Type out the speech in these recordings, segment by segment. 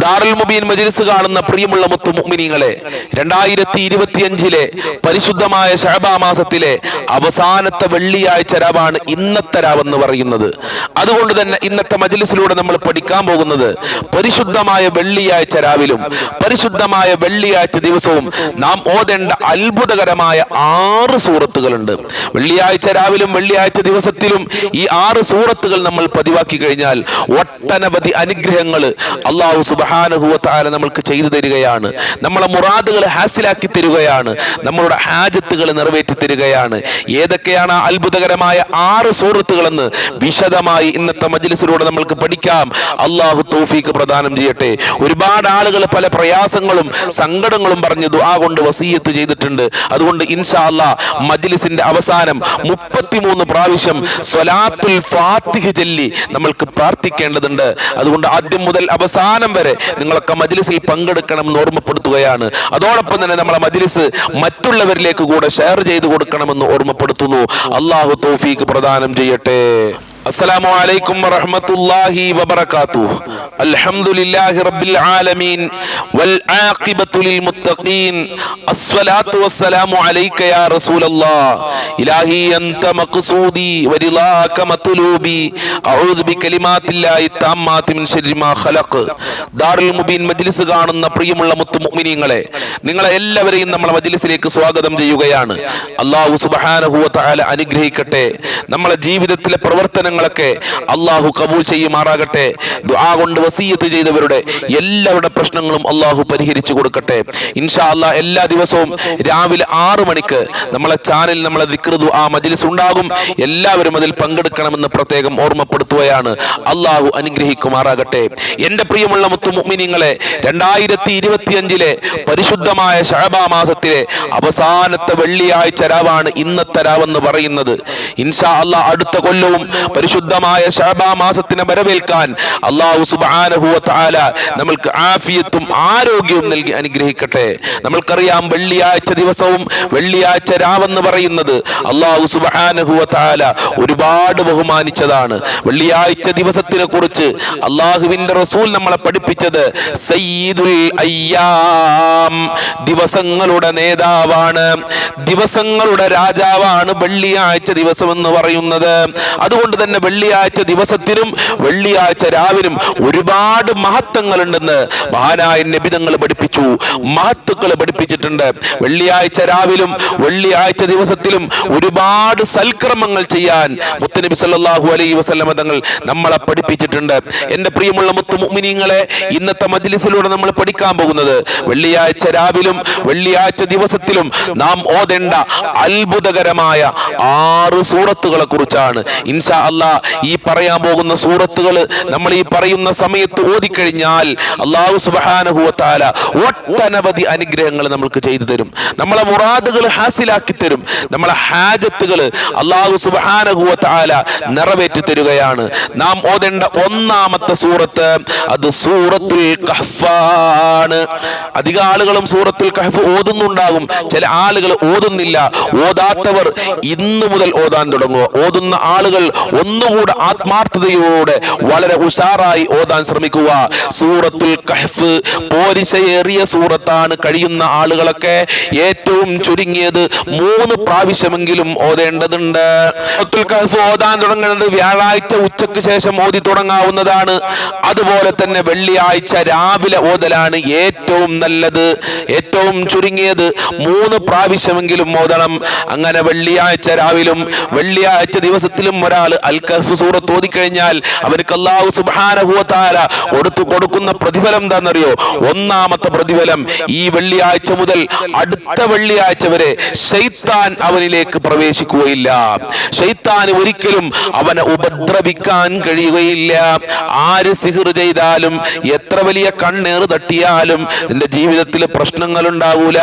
ദാറുൽ മുബീൻ മജിലിസ് കാണുന്ന പ്രിയമുള്ള മുത്തു മുഅ്മിനീങ്ങളെ രണ്ടായിരത്തി ഇരുപത്തിയഞ്ചിലെ പരിശുദ്ധമായ ഷഹബാ മാസത്തിലെ അവസാനത്തെ വെള്ളിയാഴ്ച രാവാണ് ഇന്നത്തെ രാവെന്ന് പറയുന്നത്. അതുകൊണ്ട് തന്നെ ഇന്നത്തെ മജിലിസിലൂടെ നമ്മൾ പഠിക്കാൻ പോകുന്നത് പരിശുദ്ധമായ വെള്ളിയാഴ്ച രാവിലും പരിശുദ്ധമായ വെള്ളിയാഴ്ച ദിവസവും നാം ഓതേണ്ട അത്ഭുതകരമായ ആറ് സൂറത്തുകളുണ്ട്. വെള്ളിയാഴ്ച രാവിലും വെള്ളിയാഴ്ച ദിവസത്തിലും ഈ ആറ് സൂറത്തുകൾ നമ്മൾ പതിവാക്കി കഴിഞ്ഞാൽ ഒട്ടനവധി അനുഗ്രഹങ്ങൾ അള്ളാഹു സുബാനുഹുവത്താല നമ്മൾക്ക് ചെയ്തു തരികയാണ്. നമ്മളെ മുറാദുകൾ ഹാസിലാക്കി തരികയാണ്. നമ്മളുടെ ഹാജത്തുകൾ നിറവേറ്റി തരികയാണ്. ഏതൊക്കെയാണ് അത്ഭുതകരമായ ആറ് സൂറത്തുകളെന്ന് വിശദമായി ഇന്നത്തെ മജ്ലിസിലൂടെ നമ്മൾക്ക് പഠിക്കാം. അള്ളാഹു തൗഫീക്ക് പ്രദാനം ചെയ്യട്ടെ. ഒരുപാട് ആളുകൾ പല പ്രയാസങ്ങളും സങ്കടങ്ങളും പറഞ്ഞു ദുആ കൊണ്ട് വസീയത്ത് ചെയ്തിട്ടുണ്ട്. അതുകൊണ്ട് ഇൻഷാ അല്ലാ മജ്ലിസിന്റെ അവസാനം മുപ്പത്തിമൂന്ന് പ്രാവശ്യം സ്വലാത്തുൽ ഫാത്തിഹ് ചൊല്ലി നമ്മൾക്ക് പ്രാർത്ഥിക്കേണ്ടതുണ്ട്. അതുകൊണ്ട് ആദ്യം മുതൽ അവസാനം വരെ നിങ്ങളൊക്കെ മജ്ലിസിൽ പങ്കെടുക്കണമെന്ന് ഓർമ്മപ്പെടുത്തുകയാണ്. അതോടൊപ്പം തന്നെ നമ്മളെ മജ്ലിസ് മറ്റുള്ളവരിലേക്ക് കൂടെ ഷെയർ ചെയ്തു കൊടുക്കണമെന്ന് ഓർമ്മപ്പെടുത്തുന്നു. അള്ളാഹു തോഫീക്ക് പ്രദാനം ചെയ്യട്ടെ. السلام عليكم ورحمة الله وبركاته الحمد لله رب العالمين والعاقبة للمتقين الصلاة والسلام عليك يا رسول الله إلهي أنت مقصودي ورضاك مطلوبي أعوذ بكلمات الله التامات من شر ما خلق ദാറുൽ മുബീൻ മജ്ലിസ് കാണുന്ന പ്രിയമുള്ള മുത്തു മുഅ്മിനീങ്ങളെ നിങ്ങളെ എല്ലാവരെയും നമ്മളെ മജ്ലിസിലേക്ക് സ്വാഗതം ചെയ്യുകയാണ് അള്ളാഹു സുബ്ഹാനഹു വ തആല അനുഗ്രഹിക്കട്ടെ നമ്മളെ ജീവിതത്തിലെ പ്രവർത്തനങ്ങളൊക്കെ അള്ളാഹു കബൂൽ ചെയ്യുമാറാകട്ടെ. ദുആ കൊണ്ട് വസീയത്ത് ചെയ്തവരുടെ എല്ലാവരുടെ പ്രശ്നങ്ങളും അള്ളാഹു പരിഹരിച്ചു കൊടുക്കട്ടെ. ഇൻഷാ അള്ളാഹ് എല്ലാ ദിവസവും രാവിലെ ആറു മണിക്ക് നമ്മളെ ചാനൽ നമ്മളെ ദിക്ർ ആ മജിലിസ് ഉണ്ടാകും. എല്ലാവരും അതിൽ പങ്കെടുക്കണമെന്ന് പ്രത്യേകം ഓർമ്മപ്പെടുത്തുകയാണ്. അള്ളാഹു അനുഗ്രഹിക്കുമാറാകട്ടെ. എന്റെ പ്രിയമുള്ള മുത്തു മുഅ്മിനീങ്ങളെ രണ്ടായിരത്തി ഇരുപത്തിയഞ്ചിലെ പരിശുദ്ധമായ ഷഹബാ മാസത്തിലെ അവസാനത്തെ വെള്ളിയാഴ്ച രാവാണ് ഇന്നത്തെ രാവെന്ന് പറയുന്നത്. ഇൻഷാ അള്ളാഹ് അടുത്ത കൊല്ലവും പരിശുദ്ധമായ ഷഅബാ മാസത്തിനെ വരവേൽക്കാൻ അള്ളാഹു തആല നമ്മൾക്ക് ആഫിയത്തും ആരോഗ്യവും നൽകി അനുഗ്രഹിക്കട്ടെ. നമ്മൾക്കറിയാം വെള്ളിയാഴ്ച ദിവസവും വെള്ളിയാഴ്ച രാവെന്ന് പറയുന്നത് അള്ളാഹു തആല ഒരുപാട് ബഹുമാനിച്ചതാണ്. വെള്ളിയാഴ്ച ദിവസത്തിനെ കുറിച്ച് അള്ളാഹുവിന്റെ റസൂൽ നമ്മളെ പഠിപ്പിച്ചത് സയ്യിദുൽ അയ്യാം. ദിവസങ്ങളുടെ നേതാവാണ്. ദിവസങ്ങളുടെ രാജാവാണ് വെള്ളിയാഴ്ച ദിവസം എന്ന് പറയുന്നത്. അതുകൊണ്ട് തന്നെ വെള്ളിയാഴ്ച ദിവസത്തിലും വെള്ളിയാഴ്ച രാവിലും ഒരുപാട് മഹത്വങ്ങളുണ്ടെന്ന് മഹാനായ നബിതങ്ങൾ പഠിപ്പിച്ചു. മഹത്തുക്കൾ പഠിപ്പിച്ചിട്ടുണ്ട്. വെള്ളിയാഴ്ച രാവിലും വെള്ളിയാഴ്ച ദിവസത്തിലും ഒരുപാട് സൽക്രമങ്ങൾ ചെയ്യാൻ മുത്തനബി സല്ലാഹു അലൈ വസല്ലമ തങ്ങൾ നമ്മളെ പഠിപ്പിച്ചിട്ടുണ്ട്. എന്റെ പ്രിയമുള്ള മുത്തു മുഅ്മിനീങ്ങളെ ഇന്നത്തെ മജ്ലിസിലൂടെ നമ്മൾ പഠിക്കാൻ പോകുന്നത് വെള്ളിയാഴ്ച രാവിലും വെള്ളിയാഴ്ച ദിവസത്തിലും നാം ഓതേണ്ട അത്ഭുതകരമായ ആറ് സൂറത്തുകളെ കുറിച്ചാണ്. ഇൻഷാ അല്ലാ ഈ പറയാൻ പോകുന്ന സൂറത്തുകൾ നമ്മൾ ഈ പറയുന്ന സമയത്ത് ഓതിക്കഴിഞ്ഞാൽ അള്ളാഹു തആല ഒട്ടനവധി അനുഗ്രഹങ്ങൾ നമ്മൾക്ക് ചെയ്തു തരും. നമ്മളെ മുറാദുകൾ ഹാസിലാക്കി തരും. നമ്മളെ ഹാജത്തുകൾ അള്ളാഹു തആല നിറവേറ്റി തരികയാണ്. നാം ഓതേണ്ട ഒന്നാമത്തെ സൂറത്ത് അത് സൂറത്തുൽ കഹ്ഫാണ്. അധിക ആളുകളും സൂറത്തുൽ കഹഫ് ഓതുന്നുണ്ടാകും. ചില ആളുകൾ ഓതുന്നില്ല. ഓതാത്തവർ ഇന്നു മുതൽ ഓതാൻ തുടങ്ങുക. ഓതുന്ന ആളുകൾ ഒന്നുകൂടെ ആത്മാർത്ഥതയോടെ വളരെ ഉഷാറായി ഓതാൻ ശ്രമിക്കുക. സൂറത്തുൽ കഹ്ഫ് പോരിശയേറിയ സൂറത്താണ് കഴിയുന്ന ആളുകളൊക്കെ ഏറ്റവും ചുരുങ്ങിയത് മൂന്ന് പ്രാവശ്യമെങ്കിലും ഓതേണ്ടതുണ്ട്. സൂറത്തുൽ കഹ്ഫ് ഓതാൻ തുടങ്ങുന്നത് വ്യാഴാഴ്ച ഉച്ചയ്ക്ക് ശേഷം ഓതി തുടങ്ങാവുന്നതാണ്. അതുപോലെ തന്നെ വെള്ളിയാഴ്ച രാവിലെ ഓതലാണ് ഏറ്റവും നല്ലത് ഏറ്റവും ചുരുങ്ങിയത് മൂന്ന് പ്രാവശ്യമെങ്കിലും ഓതണം. അങ്ങനെ വെള്ളിയാഴ്ച രാവിലും വെള്ളിയാഴ്ച ദിവസത്തിലും ഒരാൾ അൽ കഹ്ഫ് സൂറത്ത് ഓതിക്കഴിഞ്ഞാൽ അവർക്ക് അള്ളാഹു തആല കൊടുത്തു കൊടുക്കുന്ന പ്രതിഫലം എന്താണെന്നറിയോ? ഒന്നാമത്തെ പ്രതിഫലം ഈ വെള്ളിയാഴ്ച മുതൽ അടുത്ത വെള്ളിയാഴ്ച വരെ ഷെയ്ത്താൻ അവനിലേക്ക് പ്രവേശിക്കുകയില്ല. ഷെയ്ത്താൻ ഒരിക്കലും അവനെ ഉപദ്രവിക്കാൻ കഴിയുകയില്ല. ആര് സിഹിർ ചെയ്താലും എത്ര വലിയ കണ്ണേർ തട്ടിയാലും നിന്റെ ജീവിതത്തിൽ പ്രശ്നങ്ങൾ ഉണ്ടാവൂല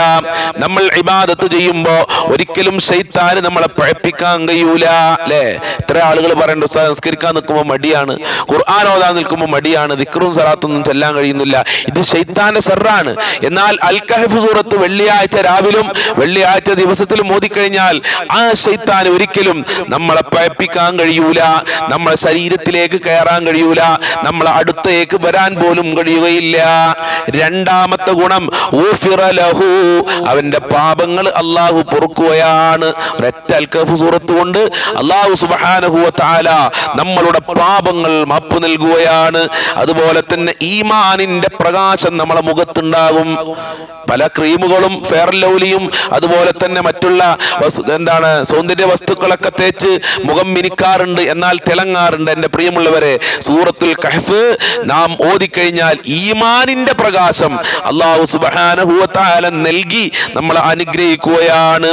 നമ്മൾ ഇബാദത്ത് ചെയ്യുമ്പോ ഒരിക്കലും ഷെയ്ത്താന് നമ്മളെ പഴപ്പിക്കാൻ കഴിയൂല. അല്ലേ? ഇത്ര ആളുകൾ പറയേണ്ട ഉസ്താദ് നിസ്കരിക്കാൻ നിൽക്കുമ്പോൾ മടിയാണ്. ഖുർആൻ ഓതാൻ നിൽക്കുമ്പോൾ മടിയാണ്. ദിക്റും സലാത്തൊന്നും ചെല്ലാൻ കഴിയുന്നില്ല. ഇത് ഷെയ്ത്താന്റെ ഷെറാണ് എന്നാൽ അൽ കഹഫ് സൂറത്ത് വെള്ളിയാഴ്ച രാവിലും വെള്ളിയാഴ്ച ദിവസത്തിലും ഓതിക്കഴിഞ്ഞാൽ ആ ഷെയ്ത്താൻ ഒരിക്കലും നമ്മളെ പഴപ്പിക്കാൻ കഴിയൂല. നമ്മളെ ശരീരത്തിലേക്ക് കയറാൻ കഴിയൂല. നമ്മളെ അടുത്തേക്ക് വരാൻ പോലും കഴിയുകയില്ല. രണ്ടാമത്തെ ഗുണം ലഹു. അവന്റെ പാപങ്ങൾ അള്ളാഹു പൊറുക്കുകയാണ്. ഒരൊറ്റ അൽ കഹഫ് സൂറത്ത് കൊണ്ട് അള്ളാഹു സുബ്ഹാനഹു വ തആല നമ്മളുടെ പാപങ്ങൾ മാപ്പ് നൽകുകയാണ്. അതുപോലെ തന്നെ ഈമാനിന്റെ പ്രകാശം നമ്മളെ മുഖത്തുണ്ടാകും. പല ക്രീമുകളും ഫെയർ ലൗലിയും അതുപോലെ തന്നെ മറ്റുള്ള എന്താണ് സൗന്ദര്യ വസ്തുക്കളൊക്കെ തേച്ച് മുഖം മിനിക്കാറുണ്ട് എന്നാൽ തിളങ്ങാറുണ്ട്. എന്റെ പ്രിയമുള്ളവരെ സൂറത്തുൽ കഹഫ് നാം ഓതിക്കഴിഞ്ഞാൽ ഈമാനിന്റെ പ്രകാശം അള്ളാഹു സുബ്ഹാനഹു വ നൽകി നമ്മളെ അനുഗ്രഹിക്കുകയാണ്.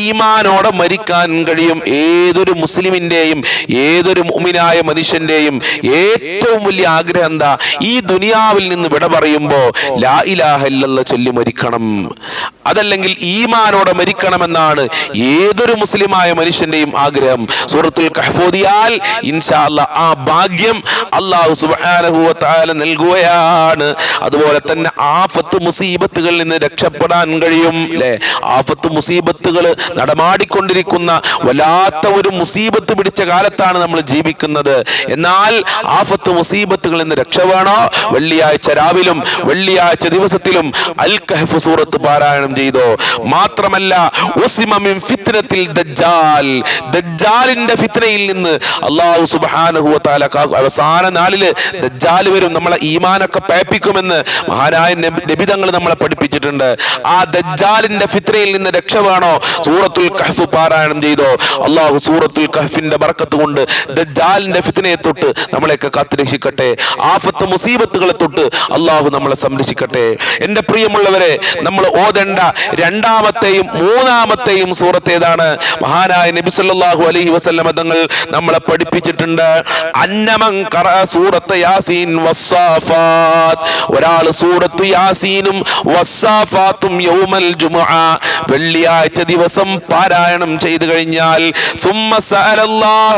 ഈമാനോടെ മരിക്കാൻ കഴിയും. ഏതൊരു മുസ്ലിമിന്റെയും ഏതൊരു മുമിനായ മനുഷ്യന്റെയും ഏറ്റവും വലിയ ആഗ്രഹം എന്താ? ഈ ദുനിയാവിൽ നിന്ന് വിട പറയുമ്പോ ലാ ഇലാഹ ഇല്ലല്ലാഹ് ചൊല്ലി മരിക്കണം. അതല്ലെങ്കിൽ ഈമാനോടെ മരിക്കണമെന്നാണ് ഏതൊരു മുസ്ലിമായ മനുഷ്യന്റെയും ആഗ്രഹം. സൂറത്തുൽ കഹഫോദിയാൽ ഇൻഷാ അല്ല ആ ഭാഗ്യം അള്ളാഹു തആല നൽകുകയാണ്. അതുപോലെ തന്നെ ആഫത്ത് മുസീബത്തുകളിൽ നിന്ന് രക്ഷപ്പെടാൻ കഴിയും. അല്ലെ ആഫത്ത് മുസീബത്തുകൾ നടമാടിക്കൊണ്ടിരിക്കുന്ന വല്ലാത്ത ഒരു മുസീബത്ത് പിടിച്ച കാലത്താണ് നമ്മൾ ജീവിക്കുന്നത്? എന്നാൽ ആഫത്ത് മുസീബത്തുകളിൽ നിന്ന് രക്ഷ വേണോ? വെള്ളിയാഴ്ച രാവിലും വെള്ളിയാഴ്ച ദിവസത്തിലും അൽ കഹഫ് സൂറത്ത് പാരായണം ചെയ്തോ? മാത്രമല്ല ഫിത്നത്തിൽ ദജ്ജാൽ. ദജ്ജാലിന്റെ ഫിത്നയിൽ നിന്ന് അള്ളാഹു സുബ്ഹാനഹു വ തആല അവസാന നാളിൽ ദജ്ജാൽ വരും നമ്മളെ ഈമാനൊക്കെ പേപ്പിക്കുമെന്ന് മഹാനായ നബി- നബിതങ്ങൾ നമ്മളെ പഠിപ്പിച്ചിട്ടുണ്ട്. ആ ദജ്ജാലിന്റെ ഫിത്രയിൽ നിന്ന് രക്ഷ വേണോ? സൂറത്തുൽ കഹഫ് പാരായണം ചെയ്തോ? അള്ളാഹു സൂറത്തുൽ കഹഫിന്റെ ബർക്കത്ത് കൊണ്ട് തൊട്ട് ദജ്ജാലിന്റെ ഫിത്നയെ തൊട്ട് നമ്മളെയൊക്കെ കാത്തുരക്ഷിക്കട്ടെ. ആഫത്ത് മുസീബത്തുകളെ തൊട്ട് അള്ളാഹു നമ്മളെ സംരക്ഷിക്കട്ടെ. എന്റെ പ്രിയമുള്ളവരെ നമ്മൾ ഓതേണ്ട രണ്ടാമത്തെയും മൂന്നാമത്തെയും സൂറത്തേതാണ് മഹാനായ നബി സല്ലല്ലാഹു അലൈഹി വസല്ലമ തങ്ങൾ നമ്മളെ പഠിപ്പിച്ചിട്ടുണ്ട്. അന്നമൻ ഖറ സൂറത്ത് യാസീൻ വസ്സാഫാത്ത്. ഒരാൾ സൂറത്ത് യാസീനും വസ്സാഫാത്തും യൗമൽ ജുമുഅ. വെള്ളിയാഴ്ച ദിവസം പാരായണം ചെയ്തു കഴിഞ്ഞാൽ സുമ്മ സഅലല്ലാഹ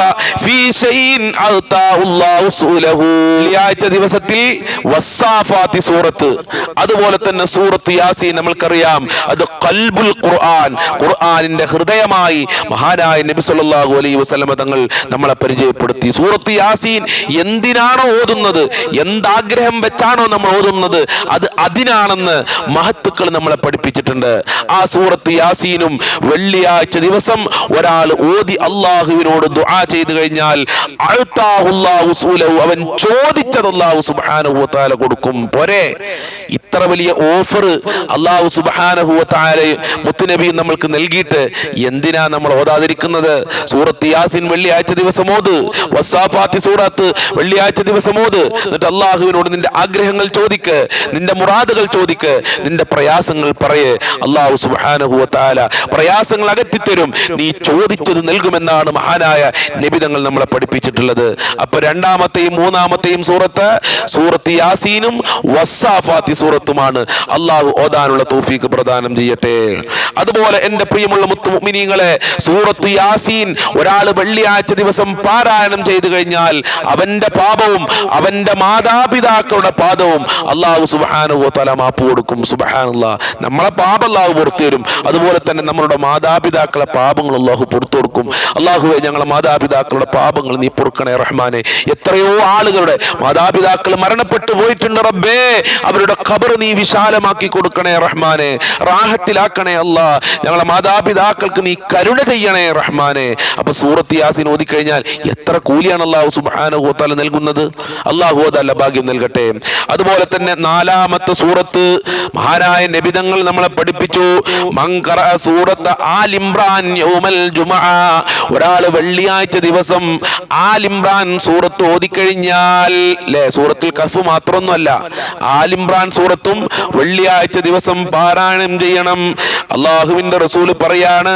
വെള്ളിയാഴ്ച ദിവസത്തിൽ വസ്സാഫാത്തി സൂറത്ത്. അതുപോലെ തന്നെ സൂറത്ത് യാസീൻ നമ്മൾക്കറിയാം. അത് കൽബുൽ ഖുർആൻ. ഖുർആനിന്റെ ഹൃദയമായി മഹാനായ നബി സല്ലല്ലാഹു അലൈഹി വസല്ലമ തങ്ങൾ നമ്മളെ പരിചയപ്പെടുത്തി. സൂറത്ത് യാസീൻ എന്തിനാണോ ഓതുന്നത്? എന്താഗ്രഹം വെച്ചാണോ നമ്മൾ ഓതുന്നത്? അത് അതിനാണെന്ന് മഹത്തുക്കൾ നമ്മളെ പഠിപ്പിച്ചിട്ടുണ്ട്. ആ സൂറത്ത് യാസീനും വെള്ളിയാഴ്ച ദിവസം ഒരാൾ ഓതി അള്ളാഹുവിനോട് ദുആ ചെയ്ത് കഴിഞ്ഞാൽ സൂലഹു അവൻ ചോദിച്ചത് അള്ളാഹു സുബ്ഹാനഹു വ കൊടുക്കും. പോരെ? ഇത്ര വലിയ ഓഫർ അള്ളാഹു തആല മുത്തുനബി നമ്മൾക്ക് നൽകിയിട്ട് എന്തിനാ നമ്മൾ ഓതാതിരിക്കുന്നത്? സൂറത്ത് യാസിൻ വെള്ളിയാഴ്ച ദിവസം ഓത് വസാഫാത്തി സൂറത്ത് വെള്ളിയാഴ്ച ദിവസം ഓത്. എന്നിട്ട് അള്ളാഹുവിനോട് നിന്റെ ആഗ്രഹങ്ങൾ ചോദിക്ക് നിന്റെ മുറാദുകൾ ചോദിക്ക് നിന്റെ പ്രയാസങ്ങൾ പറയേ. അള്ളാഹു തആല പ്രയാസങ്ങൾ അകറ്റിത്തരും. നീ ചോദിച്ചത് നൽകുമെന്നാണ് മഹാനായ നിബിതങ്ങൾ നമ്മളെ പഠിപ്പിച്ചിട്ടുള്ളത്. അപ്പൊ രണ്ടാമത്തെയും മൂന്നാമത്തെയും സൂറത്ത് സൂറത്ത് യാസീനും വസ്സാഫാത്തി സൂറത്തുമാണ്. അള്ളാഹു ഓതാനുള്ള തൗഫീക്ക് പ്രദാനം ചെയ്യട്ടെ. അതുപോലെ എന്റെ പ്രിയമുള്ള മുത്തുമിനിങ്ങളെ സൂറത്ത് യാസീൻ ഒരാൾ വെള്ളിയാഴ്ച ദിവസം പാരായണം ചെയ്തു കഴിഞ്ഞാൽ അവന്റെ പാപവും അവന്റെ മാതാപിതാക്കളുടെ പാദവും അള്ളാഹു സുബ്ഹാനഹു തല മാപ്പ് കൊടുക്കും. സുബഹാനുള്ള നമ്മളെ പാപം അള്ളാഹു പുറത്തു തരും. അതുപോലെ തന്നെ നമ്മളുടെ മാതാപിതാക്കളെ പാപങ്ങൾ അള്ളാഹു പുറത്തു കൊടുക്കും. അള്ളാഹുവെ ഞങ്ങളെ മാതാപിതാക്കളുടെ പാപങ്ങൾ നീ പൊറുക്കണേ റഹ്മാനെ. എത്രയോ ആളുകളുടെ മാതാപിതാക്കൾ മരണപ്പെട്ടു പോയിട്ടുണ്ട് റബ്ബേ. അവരുടെ ഖബർ നീ വിശാലമാക്കി കൊടുക്കണേ റഹ്മാനെ. റാഹത്തിലാക്കണേ അല്ലാ. ഞങ്ങളെ മാതാപിതാക്കൾക്ക് നീ കരുണ ചെയ്യണേ റഹ്മാനെ. അപ്പൊ സൂറത്ത് യാസിൻ ഓതിക്കഴിഞ്ഞാൽ എത്ര കൂലിയാണ് അള്ളാഹു തആല നൽകുന്നത്? അള്ളാഹു അതല്ല ഭാഗ്യം നൽകട്ടെ. അതുപോലെ തന്നെ നാലാമത്തെ സൂറത്ത് മഹാനായ നബിതങ്ങൾ നമ്മളെ പഠിപ്പിച്ചു. മങ്കറ സൂറത്ത് ആലിംറാൻ യൗമൽ ജുമാ. ഒരാൾ വെള്ളിയാഴ്ച ദിവസം ആലിംറാൻ സൂറത്ത് ഓതിക്കഴിഞ്ഞാൽ അല്ലേ സൂറത്തിൽ കഫ് മാത്രമൊന്നുമല്ല. ആലിംറാൻ സൂറത്തും വെള്ളിയാഴ്ച ദിവസം പാരായണം ചെയ്യണം. അള്ളാഹുവിന്റെ റസൂൽ പറയാണ്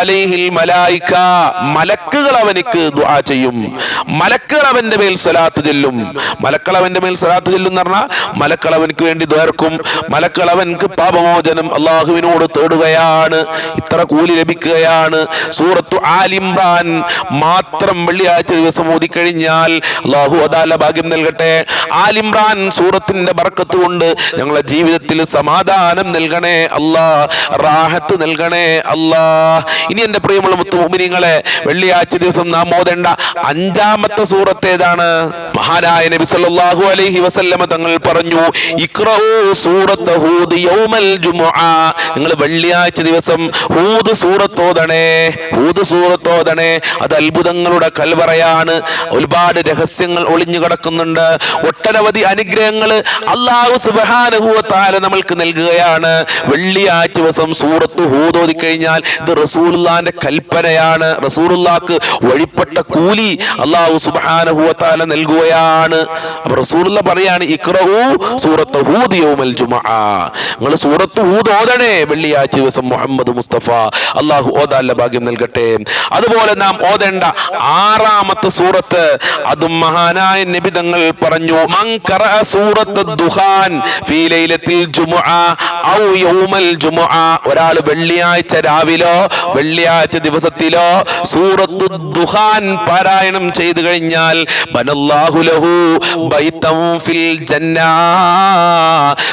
അലൈഹിൽ മലായിക്ക മലക്കുകൾ അവനിക്ക് ദുആ ചെയ്യും. മലക്കുകൾ അവന്റെ മേൽ സ്വലാത്ത് ചെല്ലും. മലക്കൾ അവന്റെ മേൽ സ്വലാത്ത് ചെല്ലും എന്ന് പറഞ്ഞാൽ മലക്കൾ അവനക്ക് വേണ്ടി ദ്വേർക്കും മലക്കൾ അവൻക്ക് പാപമോചനം അള്ളാഹുവിനോട് തേടുകയാണ്. ഇത്ര കൂലി ലഭിക്കുകയാണ്. സൂറത്തു ആലിംബാൻ മാത്രം വെള്ളിയാഴ്ച ദിവസം ഓതിക്കഴിഞ്ഞാൽ അള്ളാഹു അതാല ഭാഗ്യം നൽകട്ടെ. ആലിംബാൻ സൂറത്തിന്റെ ബർക്കത്ത് കൊണ്ട് ഞങ്ങളുടെ ജീവിതത്തിൽ സമാധാനം നൽകണേ അല്ലാ റാഹത്ത് നൽകണേ അല്ലാ. ഇനി എന്റെ പ്രിയമുള്ള മുത്തുമിനിങ്ങളെ വെള്ളിയാഴ്ച ദിവസം നാം ഓതേണ്ട അഞ്ചാമത്തെ സൂറത്ത് ഏതാണ്? മഹാനായ നബി സല്ലല്ലാഹു അലൈഹി വസല്ലമ തങ്ങൾ പറഞ്ഞു ഇഖ്റഊ സൂറത്ത് ഹൂദ് യൗമൽ ജുമുഅ. നിങ്ങൾ വെള്ളിയാഴ്ച ദിവസം ഹൂദ് സൂറത്ത് ഓതണേ ഹൂദ് സൂറത്ത് ഓതണേ. അത് അത്ഭുതങ്ങളുടെ കൽവറയാണ്. ഒരുപാട് രഹസ്യങ്ങൾ ഒളിഞ്ഞു കിടക്കുന്നുണ്ട് ഒട്ടനവധി അനുഗ്രഹങ്ങൾ അള്ളാഹു വ തആല നമ്മൾക്ക് നൽകുകയാണ്. വെള്ളിയാഴ്ച ദിവസം സൂറത്ത് ഹൂതോതി കഴിഞ്ഞാൽ ഇത് റസൂലുള്ളാന്റെ കൽപ്പനയാണ്. റസൂലുള്ളാക്ക് വഴിപ്പെട്ട കൂലി അള്ളാഹു തആല നൽകുകയാണ്. അപ്പൊ റസൂലുള്ള പറയാണ് ഇക്രഹു സൂറത്ത് ഹൂദ് യൗമൽ നിങ്ങൾ സൂറത്ത് ഹൂദ് വെള്ളിയാഴ്ച ദിവസം മുഹമ്മദ് മുസ്തഫ. അള്ളാഹു ഓതാല്ല ഭാഗ്യം നൽകട്ടെ. അതുപോലെ നാം ഓതേണ്ട ആറാമത്തെ സൂറത്ത് അതും മഹാനായ നിബിതങ്ങൾ പറഞ്ഞു മൻ സൂറത്ത് സൂറത്ത് ഫീ ലൈലത്തിൽ ജുമുഅ യൗമൽ ജുമുഅ. ഒരാൾ വെള്ളിയാഴ്ച രാവിലോ വെള്ളിയാഴ്ച ദിവസത്തിലോ സൂറത്തു ദുഹാൻ പാരായണം ചെയ്തു കഴിഞ്ഞാൽ ബനല്ലാഹു ലഹു ബൈതം ഫിൽ ജന്ന.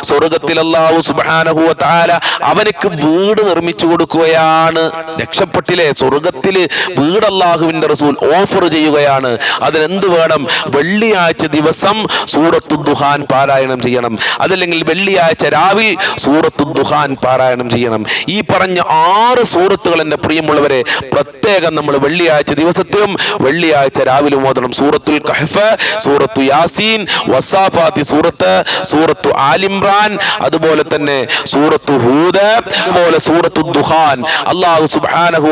സ്വർഗത്തിൽ അല്ലാഹു സുബ്ഹാനഹു വ അവനക്ക് വീട് നിർമ്മിച്ചു കൊടുക്കുകയാണ്. രക്ഷപ്പെട്ടില്ലേ? സ്വർഗത്തിൽ വീട് അല്ലാഹുവിന്റെ റസൂൽ ഓഫർ ചെയ്യുകയാണ്. അതിനെന്ത് വേണം? വെള്ളിയാഴ്ച ദിവസം സൂറത്തു ദുഹാൻ പാരായണം ചെയ്യണം. അതല്ലെങ്കിൽ വെള്ളിയാഴ്ച രാവിൽ സൂറത്തു ദുഹാൻ പാരായണം ചെയ്യണം. ഈ പറഞ്ഞ ആറ് സൂറത്തുകൾ എന്റെ പ്രിയമുള്ളവരെ പ്രത്യേകം നമ്മൾ വെള്ളിയാഴ്ച ദിവസത്തിലും വെള്ളിയാഴ്ച രാവിലെ ഓതണം. സൂറത്തുൽ കഹഫ് സൂറത്തു യാസീൻ വസാഫാത്തി സൂറത്ത് സൂറത്തു ആലിംറാൻ അതുപോലെ തന്നെ സൂറത്തു ഹൂദ് അതുപോലെ സൂറത്തു ദുഹാൻ. അള്ളാഹു സുബ്ഹാനഹു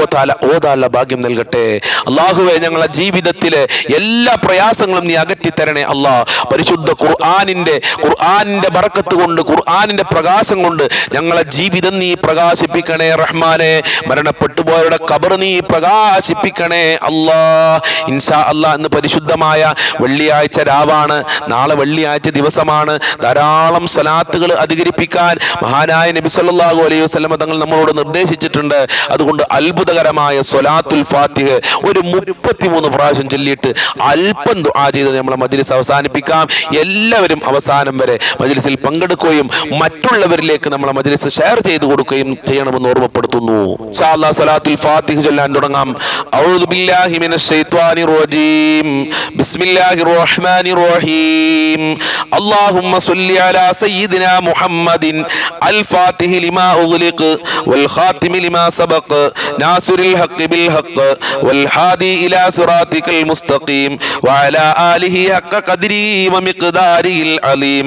ഓതാല ഭാഗ്യം നൽകട്ടെ. അള്ളാഹുവെ ഞങ്ങളുടെ ജീവിതത്തിലെ എല്ലാ പ്രയാസങ്ങളും നീ അകറ്റി തരണേ അള്ളാഹ് പരിശുദ്ധ ഖുർആനിന്റെ ഖുർആനിന്റെ ബറക്കത്ത് കൊണ്ട് ഖുർആാനിന്റെ പ്രകാശം കൊണ്ട് ഞങ്ങളെ ജീവിതം നീ പ്രകാശിപ്പിക്കണേ റഹ്മാനെ. മരണപ്പെട്ടു പോയവരുടെ കബർ നീ പ്രകാശിപ്പിക്കണേ അല്ലാ. ഇൻഷാ അല്ലാ എന്ന് പരിശുദ്ധമായ വെള്ളിയാഴ്ച രാവാണ്. നാളെ വെള്ളിയാഴ്ച ദിവസമാണ്. ധാരാളം സലാത്തുകൾ അധികരിപ്പിക്കാൻ മഹാനായ നബി സല്ലാഹു അലൈഹി വസ്ലമ തങ്ങൾ നമ്മളോട് നിർദ്ദേശിച്ചിട്ടുണ്ട്. അതുകൊണ്ട് അത്ഭുതകരമായ സൊലാത്തുൽ ഫാത്തിഹ് ഒരു മുപ്പത്തിമൂന്ന് പ്രാവശ്യം ചൊല്ലിയിട്ട് അല്പം ദുആ ചെയ്ത് നമ്മളെ മജ്ലിസ് അവസാനിപ്പിക്കാം. എല്ലാവരും അവസാനം വരെ മജ്ലിസിൽ പങ്കെടുക്കുകയും മറ്റുള്ളവരിലേക്ക് നമ്മളെ മജ്ലിസ് ഷെയർ ചെയ്തു കൊടുക്കുകയും ചെയ്യണമെന്ന് ഓർമ്മപ്പെടുത്തുന്നു ഇൻഷാ അല്ലാഹ് സ്വലാത്തുൽ ഫാത്തിഹ് ചൊല്ലാൻ തുടങ്ങാം ഔദു ബില്ലാഹി മിനശ് ശൈത്വാനിർ റജീം ബിസ്മില്ലാഹിർ റഹ്മാനിർ റഹീം اللهم صل على سيدنا محمد الفاتح لما أغلق والخاتم لما سبق ناصر الحق بالحق والهادي إلى صراطك المستقيم وعلى آله حق قدره ومقداره العظيم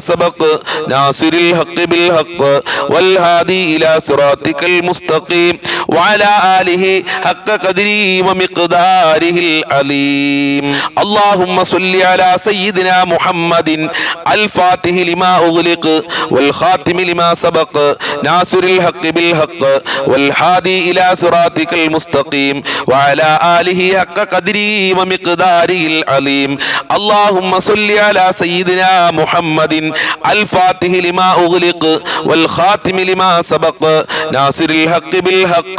سبق ناصر الحق بالحق والهادي إلى صراطك المستقيم. وعلى آله حق قدره ومقداره العليم اللهم صل على سيدنا محمد الفاتح لما أغلق والخاتم لما سبق ناصر الحق بالحق والهادي إلى صراطك المستقيم وعلى آله حق قدره ومقداره العليم اللهم صل على سيدنا محمد الفاتح لما أغلق والخاتم لما سبق ناصر الحق بالحق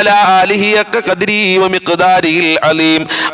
آله حق قدره ومقداره العليم.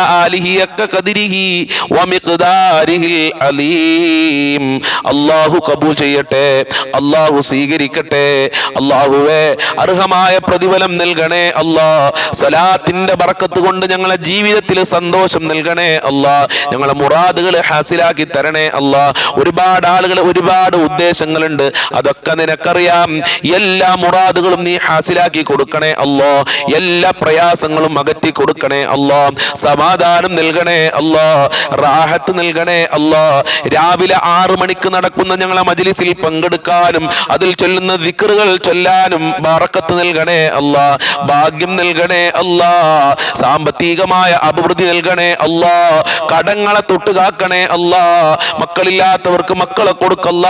അള്ളാഹു കദിരിഹി അലീം. അല്ലാഹു കബൂൽ ചെയ്യട്ടെ അല്ലാഹു സ്വീകരിക്കട്ടെ അല്ലാഹുവേ അർഹമായ പ്രതിഫലം നൽകണേ അല്ലാ. സലാത്തിന്റെ ബറക്കത്ത് കൊണ്ട് ഞങ്ങളെ ജീവിതത്തിൽ സന്തോഷം നൽകണേ അല്ലാ. ഞങ്ങളെ മുറാദുകൾ ഹാസിലാക്കി തരണേ അല്ലാ. ഒരുപാട് ആളുകൾ ഒരുപാട് ഉദ്ദേശങ്ങളുണ്ട്. അതൊക്കെ നിനക്കറിയാം. എല്ലാ മുറാദുകളും നീ ഹാസിലാക്കി കൊടുക്കണേ അല്ലോ. എല്ലാ പ്രയാസങ്ങളും അകറ്റി കൊടുക്കണേ അല്ലോ. സമാ സമാധാനം നൽകണേ അല്ലാ. റാഹത്ത് നൽകണേ അല്ലാ. രാവിലെ ആറു മണിക്ക് നടക്കുന്ന ഞങ്ങളെ മജ്ലിസിൽ പങ്കെടുക്കാനും അതിൽ ചൊല്ലുന്ന വിക്രുകൾ ചൊല്ലാനും ബാറക്കത്ത് നൽകണേ അല്ലാ. ഭാഗ്യം നൽകണേ അല്ലാ. സാമ്പത്തികമായ അഭിവൃദ്ധി നൽകണേ അല്ലാ. കടങ്ങളെ തൊട്ടുകാക്കണേ അല്ലാ. മക്കളില്ലാത്തവർക്ക് മക്കളെ കൊടുക്കല്ല.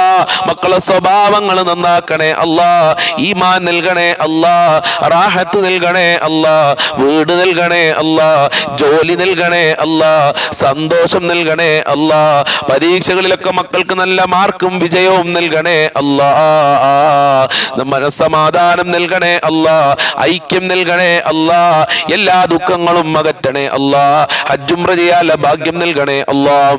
മക്കളെ സ്വഭാവങ്ങൾ നന്നാക്കണേ അല്ലാ. ഈമാൻ നൽകണേ അല്ലാ. റാഹത്ത് നൽകണേ അല്ലാ. വീട് നൽകണേ അല്ലാ. ജോലി നൽകണേ അല്ലാ. സന്തോഷം നൽകണേ അല്ല. പരീക്ഷകളിലൊക്കെ മക്കൾക്ക് നല്ല മാർക്കും വിജയവും നൽകണേ അല്ല. മനസ്സമാധാനം നൽകണേ അല്ല. ഐക്യം നൽകണേ അല്ല. എല്ലാ ദുഃഖങ്ങളും അകറ്റണേ അല്ല. ഹജ്ജുംറ ചെയ്യാനുള്ള ഭാഗ്യം നൽകണേ അല്ലാ.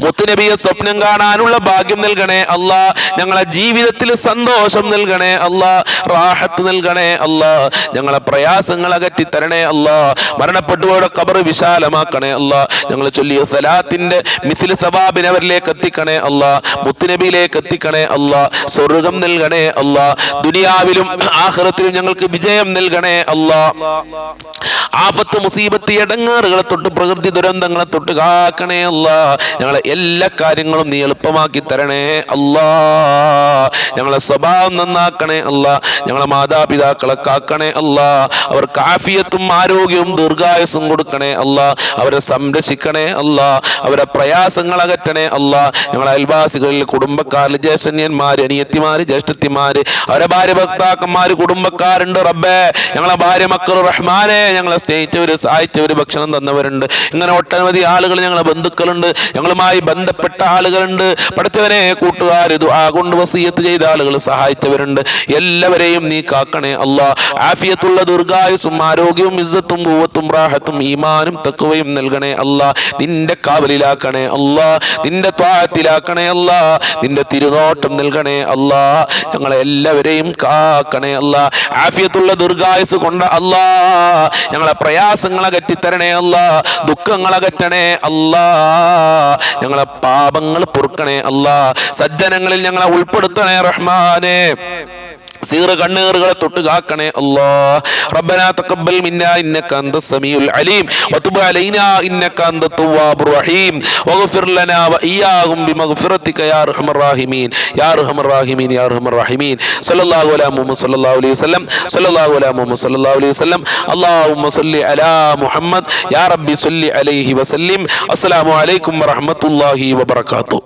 മുത്തുനബിയെ സ്വപ്നം കാണാനുള്ള ഭാഗ്യം നൽകണേ അല്ലാ. ഞങ്ങളെ ജീവിതത്തിൽ സന്തോഷം നൽകണേ അല്ലാ. റാഹത്ത് നൽകണേ അല്ലാ. ഞങ്ങളെ പ്രയാസങ്ങൾ അകറ്റി തരണേ അല്ലാ. മരണപ്പെട്ടുപോയുടെ കബർ വിശാലമാക്കണേ അല്ലാ. ഞങ്ങൾ ചൊല്ലിയ സലാത്തിന്റെ മിസിൽ സവാബിനെ അവരിലേക്ക് എത്തിക്കണേ അല്ല. മുത്തുനബിയിലേക്ക് എത്തിക്കണേ അല്ല. സ്വർഗം നൽകണേ അല്ല. ദുനിയാവിലും ആഹ്റത്തിലും ഞങ്ങൾക്ക് വിജയം നൽകണേ അല്ലാ. ആഫത്ത് മുസീബത്ത് ഇടങ്ങാറുകളെ തൊട്ട് പ്രകൃതി ദുരന്തങ്ങളെ തൊട്ട് കാക്കണേ അല്ല. ഞങ്ങളെ എല്ലാ കാര്യങ്ങളും നീ എളുപ്പമാക്കി തരണേ അല്ലാ. ഞങ്ങളെ സ്വഭാവം നന്നാക്കണേ അല്ല. ഞങ്ങളെ മാതാപിതാക്കളെ കാക്കണേ അല്ല. അവർ കാഫിയത്തും ആരോഗ്യവും ദീർഘായുസും കൊടുക്കണേ അല്ല. അവരെ സംരക്ഷിക്കണേ അല്ല. അവരെ പ്രയാസങ്ങൾ അകറ്റണേ അല്ല. ഞങ്ങളെ അയൽവാസികളിൽ കുടുംബക്കാരിൽ ജ്യേഷ്ഠന്യന്മാര് അനിയത്തിമാര് ജ്യേഷ്ഠത്തിമാര് അവരെ ഭാര്യ ഭക്താക്കന്മാര് കുടുംബക്കാരുണ്ട് റബ്ബേ. ഞങ്ങളെ ഭാര്യ മക്കൾ റഹ്മാനെ. ഞങ്ങളെ സ്നേഹിച്ചവര് സഹായിച്ചവർ ഭക്ഷണം തന്നവരുണ്ട്. ഇങ്ങനെ ഒട്ടനവധി ആളുകൾ ഞങ്ങളെ ബന്ധുക്കളുണ്ട്. ഞങ്ങളുമായി ബന്ധപ്പെട്ട ആളുകളുണ്ട്. പഠിച്ചവനെ കൂട്ടുകാർ കൊണ്ട് വസീയത്ത് ചെയ്ത ആളുകൾ സഹായിച്ചവരുണ്ട്. എല്ലാവരെയും നീ കാക്കണേ അള്ളാ ആഫിയത്തുള്ള ദീർഘായുസും ആരോഗ്യവും ഇസ്സത്തും പൂവത്തും റാഹത്തും ഈമാനും തക്കുവയും നൽകണേ അള്ളാ നിന്റെ കാവലിലാക്കണേ അള്ളാ നിന്റെ ത്വാഹത്തിലാക്കണേ അല്ലാ. നിന്റെ തിരുനോട്ടം നൽകണേ അല്ലാ. ഞങ്ങളെ എല്ലാവരെയും കാക്കണേ അല്ലാ. ആഫിയത്തുള്ള ദീർഘായുസ് കൊണ്ട അല്ലാ. ഞങ്ങളെ പ്രയാസങ്ങൾ അകറ്റിത്തരണേ അല്ല. ദുഃഖങ്ങൾ അകറ്റണേ അല്ല. ഞങ്ങളെ പാപങ്ങൾ പൊറുക്കണേ അല്ല. സജ്ജനങ്ങളിൽ ഞങ്ങളെ ഉൾപ്പെടുത്തണേ റഹ്മാനെ. സീറ കണ്ണീറുകളെ തൊട്ട് കാക്കണേ. അല്ലാ. റബ്ബനാ തഖബ്ബൽ മിന്നാ ഇന്നക അന്ത സമീഉൽ അലീം. വതുബ് അലൈനാ ഇന്നക അന്ത തവ്വാബുർ റഹീം. വഗ്ഫിർ ലനാ വഇയ്യാഹും ബിമഗ്ഫിറതിക യാ അർഹമർ റഹീമീൻ. യാ അർഹമർ റഹീമീൻ യാ അർഹമർ റഹീമീൻ. സല്ലല്ലാഹു അലാ മുഹമ്മദ് സല്ലല്ലാഹു അലൈഹി വസല്ലം. സല്ലല്ലാഹു അലാ മുഹമ്മദ് സല്ലല്ലാഹു അലൈഹി വസല്ലം. അല്ലാഹുമ്മ സല്ലി അലാ മുഹമ്മദ്. യാ റബ്ബി സല്ലി അലൈഹി വസല്ലിം. അസ്സലാമു അലൈക്കും വറഹ്മത്തുള്ളാഹി വബറകാതുഹു.